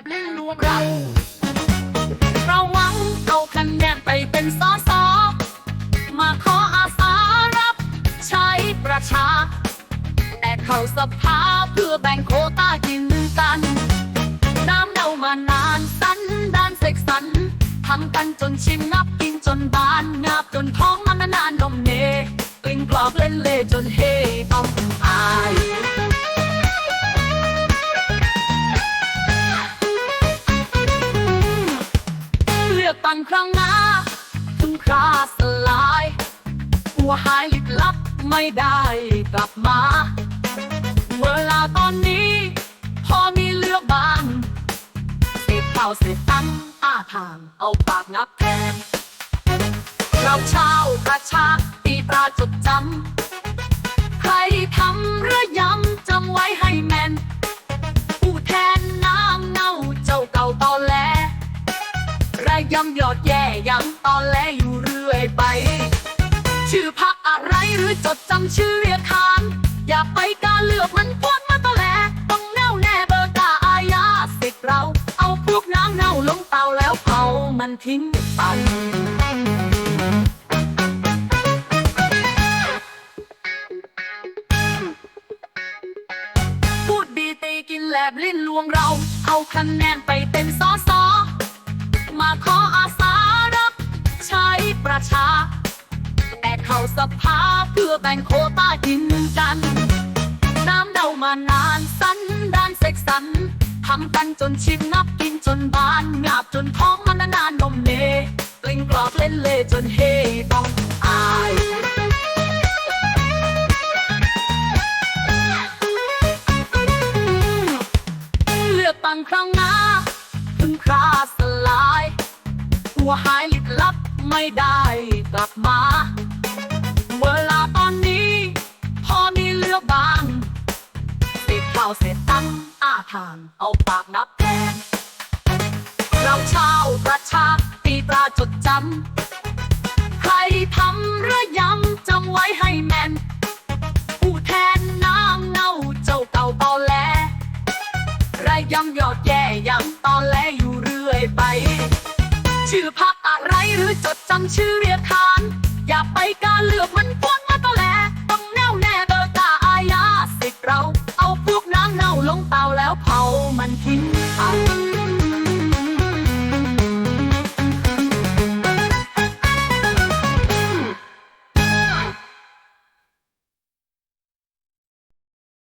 บลิ้นลวงเราเราหวังเอาคะแนนไปเป็นสอสอมาขออาสารับ ใช้ประชา แต่เข้าสภาเพื่อแบ่งโควต้ากินกัน น้ำเน่ามานานสันดานเสกสรรทำกันจนชิมนับกินจนบานงับจนท้องมันนานนมเนกลิ่นกรอบเล่นเล่จนเฮต้องอาย ถึงคราสลายหัวหายลึกลับไม่ได้กลับมา เวลาตอนนี้ พอมีเลือกบางเศษข้าเศษตังอาทางเอาปากนับแทนเราชาวประชาตีตราจดจำ ใครทำรือยำจำไว้ให้ ยย้ำยอดแย่ย้ำตอนแลอยู่เรื่อยไป ชื่อพักอะไรหรือจดจำชื่อเรียกขาน อย่าไปการเลือกมันพวดมาตอแหลต้องแน่วแน่เบอร์กาอาญาสิทธิ์เรา เอาพวกน้ำเน่าลงเตาแล้วเผามันทิ้งไปพูดดีตีกินแลบลิ้นลวงเรา เอาคะแนนไปเป็นส สภาเพื่อแบ่งโคต้ากินกัน น้ำเดามานานสันดานเสกสรรทำกันจนชิมนับกินจนบานงาบจนท้องมันนานนมเนกลิ่นกรอบเล่นเล่จนเฮต้องอายเลือกตั้งครั้งหน้าถึงคราสลาย หัวหายลึกลับไม่ได้กลับมาาวเศษตังอาทางเอาปากนับแทนเราชาวประชาตีตราจดจำ ใครทำรือย้ำจำไว้ให้แม่น ผู้แทนน้ำเน่าเจ้าเก่าตอแหลไรยำยอดแย่ยำตอนแลอยู่เรื่อยไป ชื่อพักอะไรหรือจดจำชื่อเรียกขาน อย่าไปการเลือกมัน